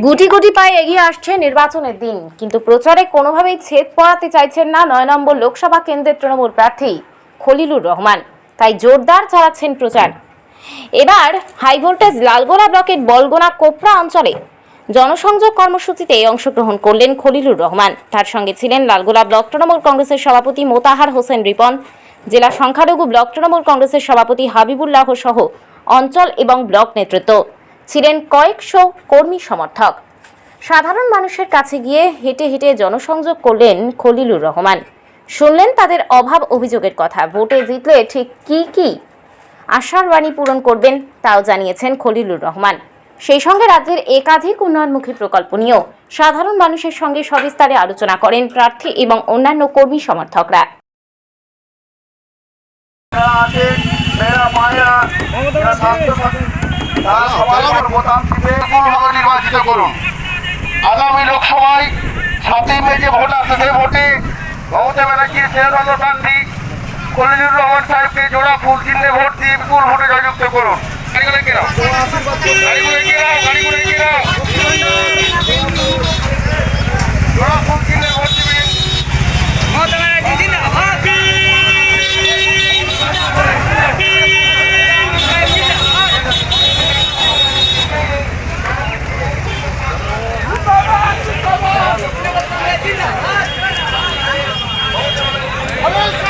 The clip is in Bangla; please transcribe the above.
গুটি গুটি পায়ে এগিয়ে আসছে নির্বাচনের দিন। কিন্তু প্রচারে কোনোভাবেই ছেদ পড়াতে চাইছেন না নয় নম্বর লোকসভা কেন্দ্রের তৃণমূল প্রার্থী খলিলুর রহমান। তাই জোরদার চালাচ্ছেন প্রচার। এবার হাইভোল্টেজ লালগোলা ব্লকের বলগোনা কোপরা অঞ্চলে জনসংযোগ কর্মসূচিতে অংশগ্রহণ করলেন খলিলুর রহমান। তার সঙ্গে ছিলেন লালগোলা ব্লক তৃণমূল কংগ্রেসের সভাপতি মোতাহার হোসেন রিপন, জেলা সংখ্যালঘু ব্লক তৃণমূল কংগ্রেসের সভাপতি হাবিবুল্লাহ সহ অঞ্চল এবং ব্লক নেতৃত্ব। ছিলেন কয়েকশো কর্মী সমর্থক। সাধারণ মানুষের কাছে গিয়ে হেঁটে হেঁটে জনসংযোগ করলেন খলিলুর রহমান। শুনলেন তাদের অভাব অভিযোগের কথা, ভোটে জিতলে ঠিক কি কি আশার বাণী পূরণ করবেন তাও জানিয়েছেন খলিলুর রহমান। সেই সঙ্গে রাজ্যের একাধিক উন্নয়নমুখী প্রকল্প নিয়েও সাধারণ মানুষের সঙ্গে সবিস্তারে আলোচনা করেন প্রার্থী এবং অন্যান্য কর্মী সমর্থকরা। যারা নির্বাচিত করুন আগামী লোকসভায় সাতই মে যে ভোট আছে, সেই ভোটে মমতা ব্যানার্জির সেরাদল গান্ধী কলিজুর রহমান সাহেবকে জোড়া ফুল চিহ্নে ভোট দিয়ে বিপুল ভোটে জয়যুক্ত করুন। Amazing!